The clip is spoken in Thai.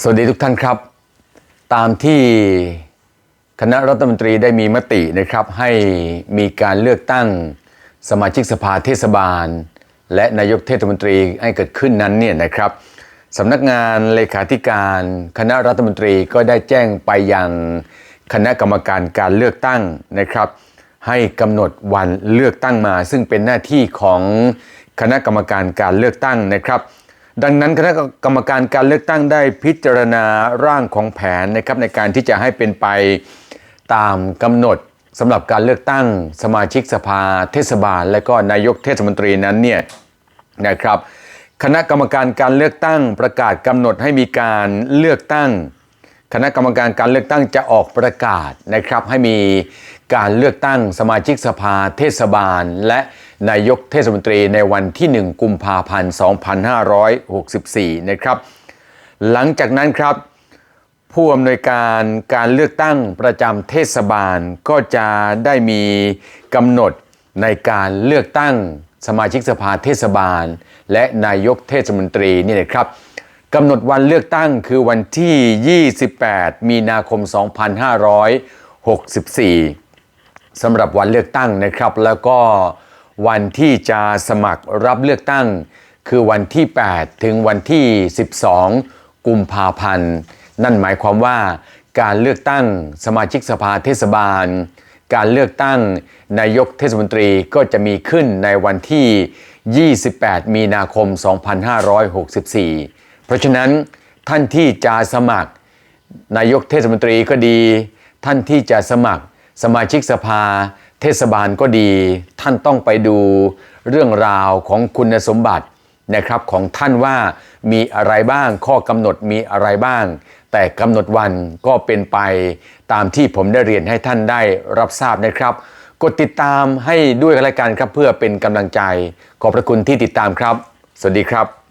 สวัสดีทุกท่านครับ ตามที่คณะรัฐมนตรีได้มีมตินะครับให้มีการเลือกตั้งสมาชิกสภาเทศบาล และนายกเทศมนตรีให้เกิดขึ้นนั้นเนี่ยนะครับสำนักงานเลขาธิการคณะรัฐมนตรีก็ได้แจ้งไปยังคณะกรรมการการเลือกตั้งนะครับ ให้กำหนดวันเลือกตั้งมา ซึ่งเป็นหน้าที่ของคณะกรรมการการเลือกตั้งนะครับ ดังนั้นคณะกรรมการการเลือกตั้งได้พิจารณาร่างของแผนนะครับในการที่จะให้เป็นไปตามกำหนดสำหรับการเลือกตั้งสมาชิกสภาเทศบาล และก็นายกเทศมนตรีนั้นเนี่ยนะครับ คณะกรรมการการเลือกตั้งประกาศกำหนดให้มีการเลือกตั้ง คณะกรรมการการเลือกตั้งจะออกประกาศนะครับ ให้มีการเลือกตั้งสมาชิกสภาเทศบาล และนายกเทศมนตรีในวันที่ 1 กุมภาพันธ์ 2564 นะครับ หลังจากนั้นครับ ผู้อำนวยการการเลือกตั้งประจำเทศบาลก็จะได้มีกำหนดในการเลือกตั้งสมาชิกสภาเทศบาล และนายกเทศมนตรีนี่นะครับ กำหนดวันเลือกตั้งคือวันที่ 28 มีนาคม 2564สำหรับวันเลือกตั้งนะครับ แล้วก็วันที่จะสมัครรับเลือกตั้ง คือวันที่ 8 ถึงวันที่ 12 กุมภาพันธ์ นั่นหมายความว่าการเลือกตั้งสมาชิกสภาเทศบาล การเลือกตั้งนายกเทศมนตรีก็จะมีขึ้นในวันที่ 28 มีนาคม 2564 เพราะฉะนั้นท่านที่จะสมัครนายกเทศมนตรีก็ดี ท่านที่จะสมัครสมาชิกสภา เทศบาลก็ดี ท่านต้องไปดูเรื่องราวของคุณสมบัตินะครับของท่านว่ามีอะไรบ้างข้อกำหนดมีอะไรบ้าง แต่กำหนดวันก็เป็นไปตามที่ผมได้เรียนให้ท่านได้รับทราบนะครับ กดติดตามให้ด้วยกันละกันครับเพื่อเป็นกำลังใจ ขอบพระคุณที่ติดตามครับ สวัสดีครับ